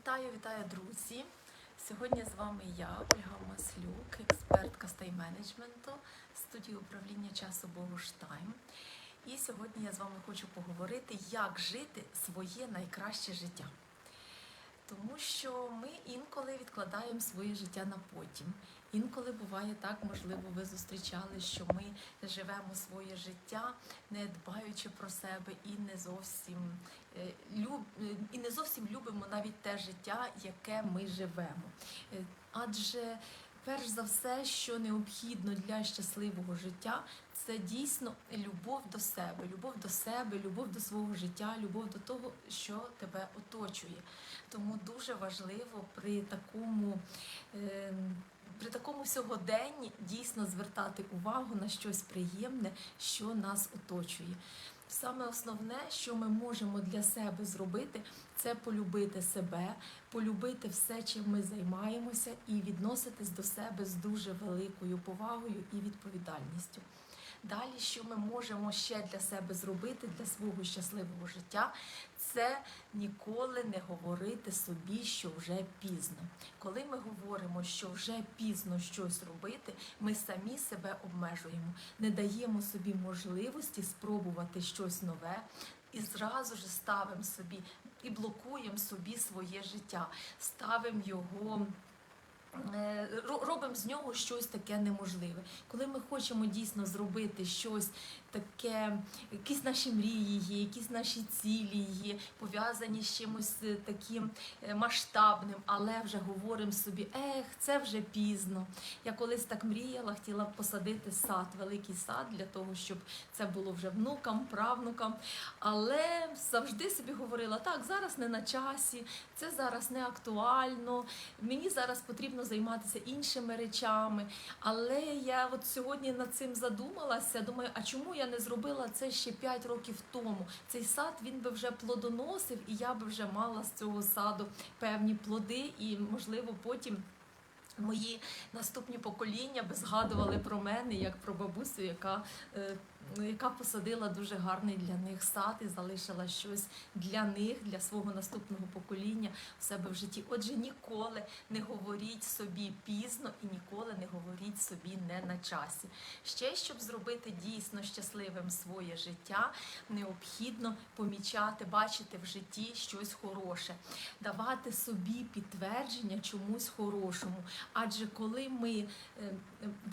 Вітаю, вітаю, друзі! Сьогодні з вами я, Ольга Маслюк, експертка з тайм-менеджменту студії управління часу Богуштайм. І сьогодні я з вами хочу поговорити, як жити своє найкраще життя. Тому що ми інколи відкладаємо своє життя на потім. Інколи буває так, можливо, ви зустрічали, що ми живемо своє життя, не дбаючи про себе і не зовсім е, люб... і не зовсім любимо навіть те життя, яке ми живемо. Е, Адже перш за все, що необхідно для щасливого життя, це дійсно любов до себе, любов до себе, любов до свого життя, любов до того, що тебе оточує. Тому дуже важливо при такому. е, При такому сьогоденні дійсно звертати увагу на щось приємне, що нас оточує. Саме основне, що ми можемо для себе зробити, це полюбити себе, полюбити все, чим ми займаємося, і відноситись до себе з дуже великою повагою і відповідальністю. Далі, що ми можемо ще для себе зробити для свого щасливого життя, це ніколи не говорити собі, що вже пізно. Коли ми говоримо, що вже пізно щось робити, ми самі себе обмежуємо, не даємо собі можливості спробувати щось нове. І зразу ж ставимо собі і блокуємо собі своє життя, ставимо його робимо з нього щось таке неможливе. Коли ми хочемо дійсно зробити щось таке, якісь наші мрії є, якісь наші цілі є, пов'язані з чимось е, таким е, масштабним, але вже говоримо собі, ех, це вже пізно. Я колись так мріяла, хотіла посадити сад, великий сад для того, щоб це було вже внукам, правнукам. Але завжди собі говорила, так, зараз не на часі, це зараз не актуально, мені зараз потрібно займатися іншими речами. Але я от сьогодні над цим задумалася. Думаю, а чому я не зробила це ще 5 років тому? Цей сад він би вже плодоносив, і я би вже мала з цього саду певні плоди, і можливо потім. Мої наступні покоління би згадували про мене як про бабусю, яка, е, яка посадила дуже гарний для них сад і залишила щось для них, для свого наступного покоління в себе в житті. Отже, ніколи не говоріть собі пізно і ніколи не говоріть собі не на часі. Ще щоб зробити дійсно щасливим своє життя, необхідно помічати, бачити в житті щось хороше, давати собі підтвердження чомусь хорошому. Адже коли ми е,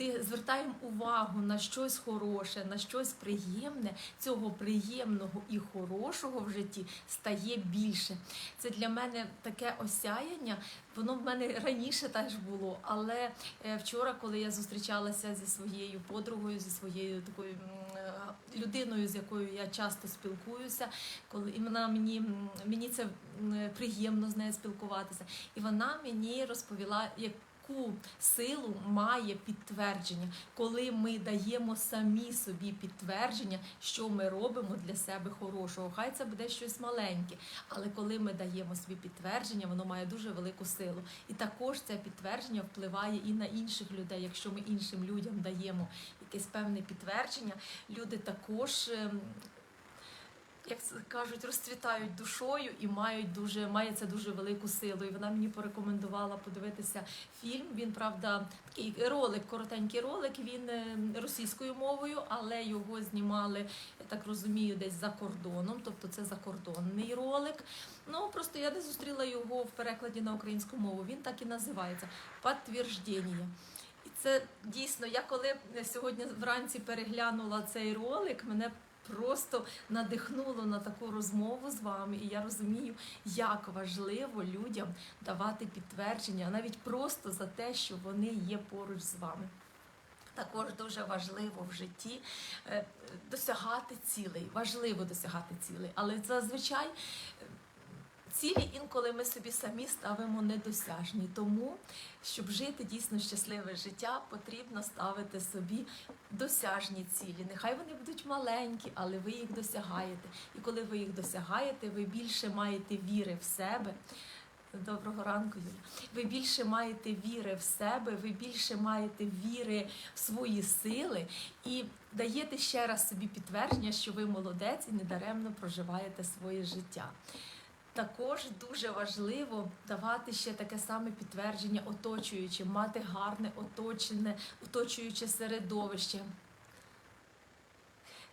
е, звертаємо увагу на щось хороше, на щось приємне, цього приємного і хорошого в житті стає більше. Це для мене таке осяяння. Воно в мене раніше теж було, але е, вчора, коли я зустрічалася зі своєю подругою, зі своєю такою е, людиною, з якою я часто спілкуюся, коли і вона мені мені це приємно з нею спілкуватися, і вона мені розповіла, як яку силу має підтвердження, коли ми даємо самі собі підтвердження, що ми робимо для себе хорошого. Хай це буде щось маленьке, але коли ми даємо собі підтвердження, воно має дуже велику силу. І також це підтвердження впливає і на інших людей. Якщо ми іншим людям даємо якесь певне підтвердження, люди також. Як це кажуть, розцвітають душою і мають дуже має це дуже велику силу. І вона мені порекомендувала подивитися фільм. Він правда такий ролик, коротенький ролик. Він е, російською мовою, але його знімали, я так розумію, десь за кордоном. Тобто це закордонний ролик. Ну просто я не зустріла його в перекладі на українську мову. Він так і називається «Подтверждення». Це дійсно, я коли сьогодні вранці переглянула цей ролик, мене просто надихнуло на таку розмову з вами, і я розумію, як важливо людям давати підтвердження, навіть просто за те, що вони є поруч з вами. Також дуже важливо в житті е, досягати цілей. Важливо досягати цілей, але зазвичай. Цілі інколи ми собі самі ставимо недосяжні. Тому, щоб жити дійсно щасливе життя, потрібно ставити собі досяжні цілі. Нехай вони будуть маленькі, але ви їх досягаєте. І коли ви їх досягаєте, ви більше маєте віри в себе. Доброго ранку, Юля. Ви більше маєте віри в себе, ви більше маєте віри в свої сили і даєте ще раз собі підтвердження, що ви молодець і недаремно проживаєте своє життя. Також дуже важливо давати ще таке саме підтвердження оточуючим, мати гарне оточене, оточуюче середовище.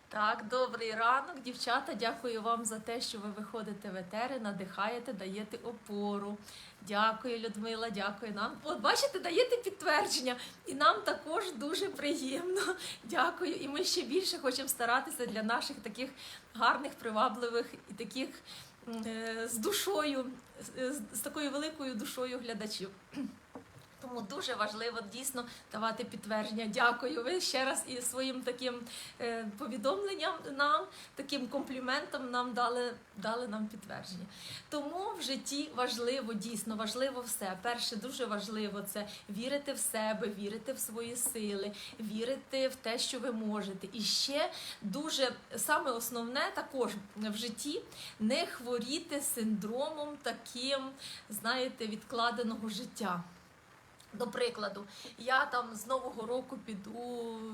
Так, добрий ранок, дівчата. Дякую вам за те, що ви виходите в етери, надихаєте, даєте опору. Дякую, Людмила, дякую нам. От бачите, даєте підтвердження, і нам також дуже приємно. Дякую. І ми ще більше хочемо старатися для наших таких гарних, привабливих і таких з душою, з, з такою великою душою глядачів. Тому дуже важливо дійсно давати підтвердження. Дякую. Ви ще раз і своїм таким е, повідомленням нам, таким компліментом нам дали, дали нам підтвердження. Тому в житті важливо, дійсно важливо все. Перше, дуже важливо це вірити в себе, вірити в свої сили, вірити в те, що ви можете. І ще дуже саме основне також в житті не хворіти синдромом таким, знаєте, відкладеного життя. До прикладу, я там з нового року піду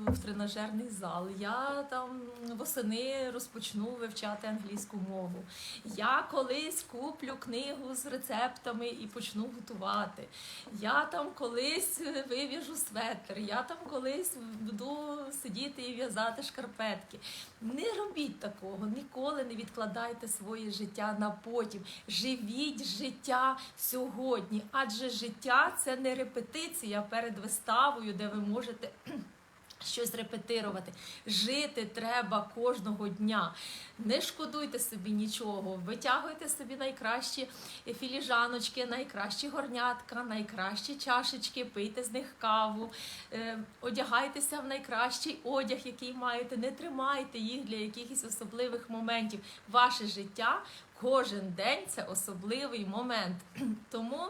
в тренажерний зал. Я там восени розпочну вивчати англійську мову. Я колись куплю книгу з рецептами і почну готувати. Я там колись вивіжу светр. Я там колись буду сидіти і в'язати шкарпетки. Не робіть такого, ніколи не відкладайте своє життя на потім. Живіть життя сьогодні, адже життя це не репетиція перед виставою, де ви можете. Щось репетирувати. Жити треба кожного дня. Не шкодуйте собі нічого, витягуйте собі найкращі філіжаночки, найкращі горнятка, найкращі чашечки, пийте з них каву, е, одягайтеся в найкращий одяг, який маєте. Не тримайте їх для якихось особливих моментів. Ваше життя кожен день це особливий момент. Тому.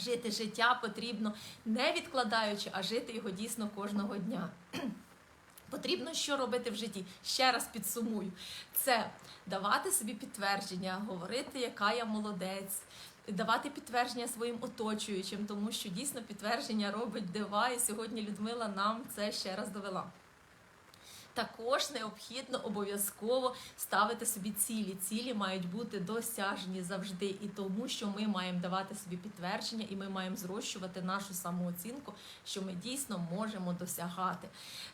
Жити життя потрібно не відкладаючи, а жити його дійсно кожного дня. Потрібно що робити в житті? Ще раз підсумую: це давати собі підтвердження, говорити, яка я молодець, давати підтвердження своїм оточуючим, тому що дійсно підтвердження робить дива, і сьогодні Людмила нам це ще раз довела. Також необхідно обов'язково ставити собі цілі. Цілі мають бути досяжні завжди, і тому, що ми маємо давати собі підтвердження, і ми маємо зрощувати нашу самооцінку, що ми дійсно можемо досягати.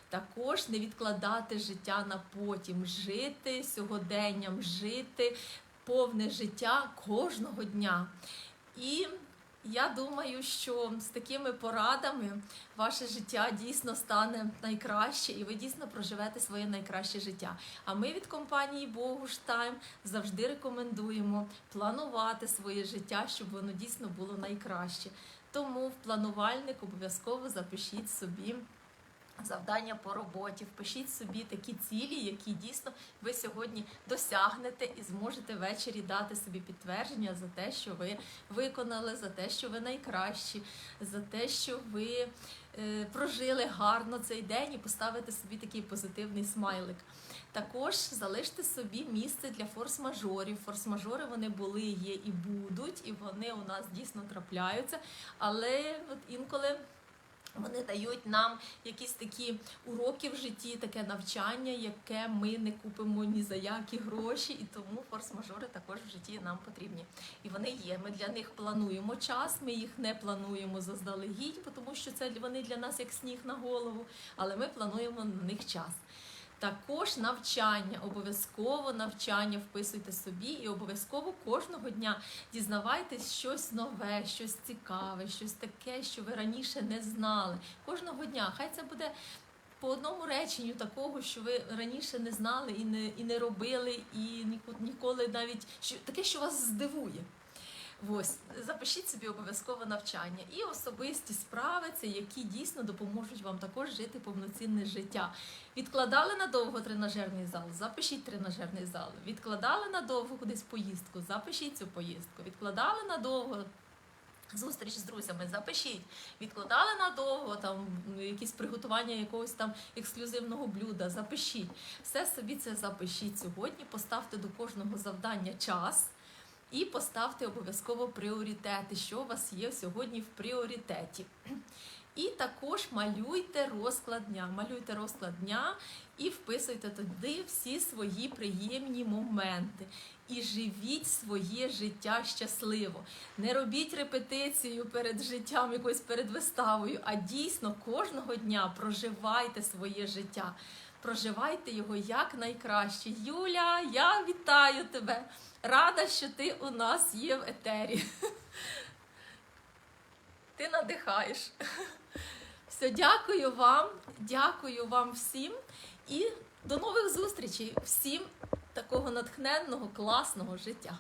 Також не відкладати життя на потім, жити сьогоденням, жити повне життя кожного дня. І я думаю, що з такими порадами ваше життя дійсно стане найкраще, і ви дійсно проживете своє найкраще життя. А ми від компанії Богуштайм завжди рекомендуємо планувати своє життя, щоб воно дійсно було найкраще. Тому в планувальник обов'язково запишіть собі. Завдання по роботі, впишіть собі такі цілі, які дійсно ви сьогодні досягнете і зможете ввечері дати собі підтвердження за те, що ви виконали, за те, що ви найкращі, за те, що ви е, прожили гарно цей день і поставите собі такий позитивний смайлик. Також залиште собі місце для форс-мажорів. Форс-мажори вони були, є і будуть, і вони у нас дійсно трапляються. Але от інколи. Вони дають нам якісь такі уроки в житті, таке навчання, яке ми не купимо ні за які гроші, і тому форс-мажори також в житті нам потрібні. І вони є. Ми для них плануємо час, ми їх не плануємо заздалегідь, тому що це вони для нас як сніг на голову, але ми плануємо на них час. Також навчання, обов'язково навчання вписуйте собі і обов'язково кожного дня дізнавайтесь щось нове, щось цікаве, щось таке, що ви раніше не знали. Кожного дня. Хай це буде по одному реченню такого, що ви раніше не знали і не і не робили, і ніколи навіть що таке, що вас здивує. Ось запишіть собі обов'язково навчання і особисті справи, це які дійсно допоможуть вам також жити повноцінне життя. Відкладали надовго тренажерний зал, запишіть тренажерний зал. Відкладали надовго кудись поїздку, запишіть цю поїздку. Відкладали надовго. Зустріч з друзями запишіть, відкладали надовго там якісь приготування якогось там ексклюзивного блюда. Запишіть все собі це запишіть сьогодні. Поставте до кожного завдання час. І поставте обов'язково пріоритети, що у вас є сьогодні в пріоритеті. І також малюйте розклад дня. Малюйте розклад дня і вписуйте туди всі свої приємні моменти. І живіть своє життя щасливо. Не робіть репетицію перед життям, якоюсь перед виставою, а дійсно кожного дня проживайте своє життя. Проживайте його як найкраще. Юля, я вітаю тебе! Рада, що ти у нас є в етері. Ти надихаєш. Все, дякую вам, дякую вам всім і до нових зустрічей. Всім такого натхненного, класного життя.